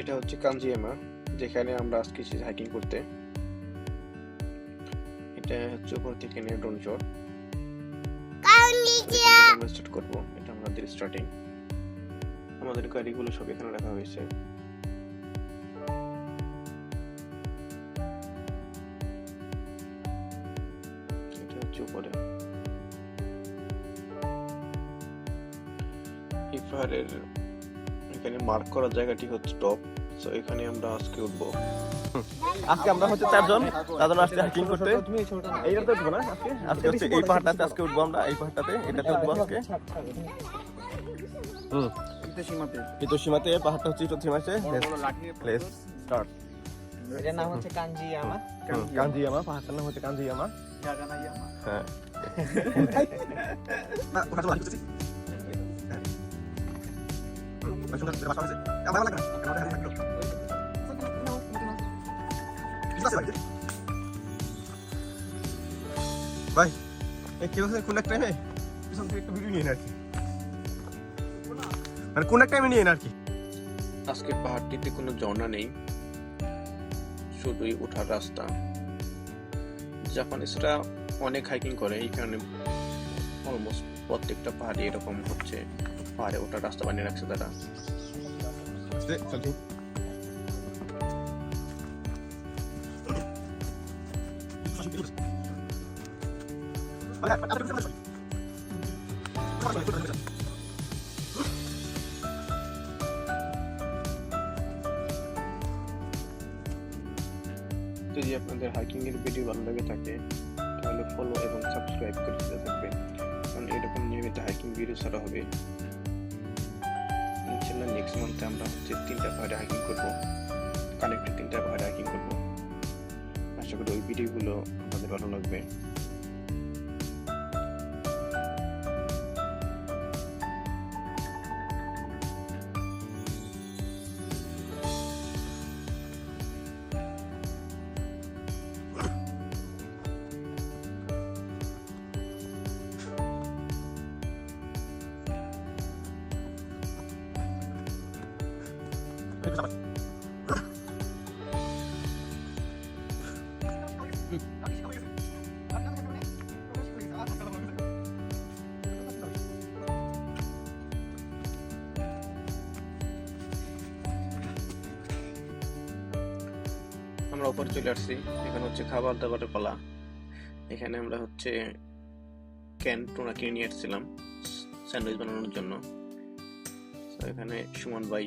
এটা হচ্ছে কাঞ্জিয়ামা যেখানে আমরা আজকে এসেছি হাইকিং করতে। এটা হচ্ছে উপর থেকে নিয়ে ড্রোন শট আমরা স্টার্ট করব। এটা আমাদের স্টার্টিং আমাদের গাড়িগুলো সব এখানে রাখা হয়েছে। এটা হচ্ছে উপরে। এই পাহাড়ের এখানে মার্ক করা জায়গাটি হচ্ছে টপ সো এখানে আমরা আজকে উঠবো। আজকে আমরা হচ্ছে চারজন চারজন আসছে হাইকিং করতে। এইটাতে উঠবো না আজকে? আজকে হচ্ছে এই পাহাড়টাতে আজকে উঠবো আমরা এই পাহাড়টাতে এটাতে উঠবো আজকে। হুম। কিন্তু সীমাতে পাহাড়টা হচ্ছে ইটো সীমাতে প্লেস স্টার্ট এটার নাম হচ্ছে কাঞ্জি আমা কাঞ্জিয়ামা। পাহাড়টার নাম হচ্ছে কাঞ্জিয়ামা। হ্যাঁ। ভিডিও নিয়ে না মানে নিয়ে আর কি আজকে পাহাড়টিতে কোনো ঝর্ণা নেই শুধুই ওঠার রাস্তা জাপানিসরা অনেক হাইকিং করে এই কারণে অলমোস্ট প্রত্যেকটা পাহাড়ে এরকম হচ্ছে পাহাড়ে ওঠার রাস্তা বানিয়ে রাখছে তারা। চলছি যদি আপনাদের হাইকিং এর ভিডিও ভালো লাগে থাকে তাহলে ফলো এবং সাবস্ক্রাইব করে দিতে থাকবেন। কারণ এরকম নিয়মিত হাইকিং ভিডিও ছাড়া হবে। ইনশাল্লাহ নেক্সট মান্থে আমরা হচ্ছে তিনটা পাহাড়ে হাইকিং করব কানেক্টেড তিনটা পাহাড়ে হাইকিং করব। আশা করি ওই ভিডিওগুলো আমাদের ভালো লাগবে। আমরা উপরে চলে আসছি। এখানে হচ্ছে খাবার দাবারের পালা। এখানে আমরা হচ্ছে ক্যান টোনা কিনে নিয়ে আসছিলাম স্যান্ডউইচ বানানোর জন্য। তো এখানে সুমন ভাই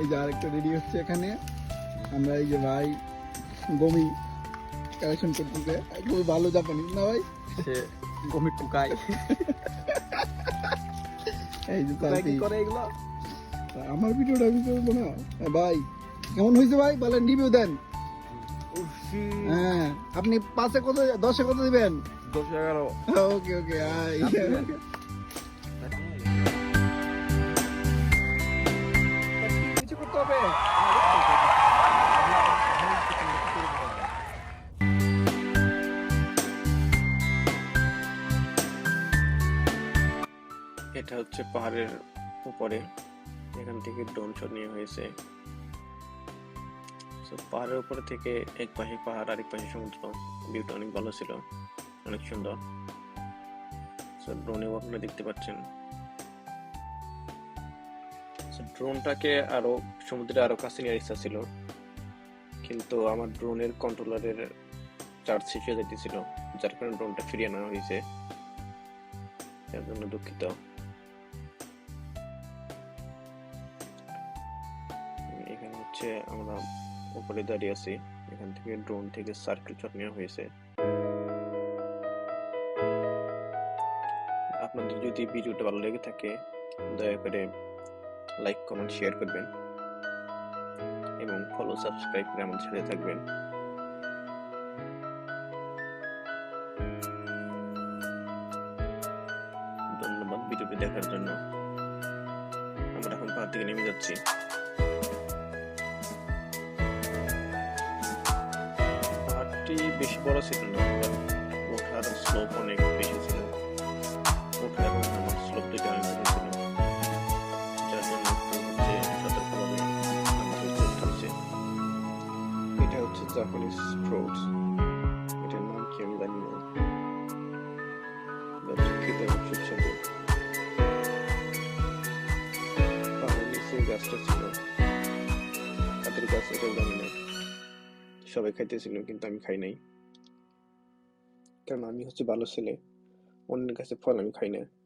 এই যে আরেকটা রেডি হচ্ছে এখানে। আমরা এই যে ভাই গমি কালেকশন করতেছে। খুবই ভালো জাপানি না ভাই? সে গমি টুকাই এই যে কি করে এগুলো? আমার ভিডিওটা আমি করব না। ভাই কেমন হয়েছে ভাই? বলেন রিভিউ দেন। হ্যাঁ আপনি পাঁচে কত দশে কত দিবেন? দশ এগারো। ওকে ওকে এটা হচ্ছে পাহাড়ের উপরে এখান থেকে ড্রোন শট নিয়ে হয়েছে পাহাড়ের উপরে থেকে এক পাশে পাহাড়, আরেক পাশে সমুদ্র। ভিউটা অনেক ভালো ছিল, অনেক সুন্দর। ড্রোনেও আপনারা দেখতে পাচ্ছেন। ড্রোনটাকে আরও সমুদ্রে আরও কাছে নেওয়ার ইচ্ছা ছিল। কিন্তু আমার ড্রোনের কন্ট্রোলারের চার্জ শেষ হয়ে যেতেছিল যার কারণে ড্রোনটা ফিরিয়ে আনা হয়েছে। এর জন্য দুঃখিত। এখানে হচ্ছে আমরা উপরে দাঁড়িয়ে আছি। এখান থেকে ড্রোন থেকে সার্কেল শট নেওয়া হয়েছে। আপনাদের যদি ভিডিওটা ভালো লেগে থাকে, দয়া করে লাইক কমেন্ট শেয়ার করবেন। এবং ফলো সাবস্ক্রাইব করে আমাদের সাথে থাকবেন। ধন্যবাদ ভিডিওটি দেখার জন্য। আমরা এখন পাহাড় থেকে নেমে যাচ্ছি। পাহাড়টি বেশি বড় ছিল না ওঠার স্লোপ অনেক বেশি ছিল। ওঠা গাছটা ছিল। কাদের গাছ এটাও জানি না। সবাই খাইতেছিল, কিন্তু আমি খাই নাই। কারণ আমি হচ্ছে ভালো ছেলে। অন্যের কাছে ফল আমি খাই না।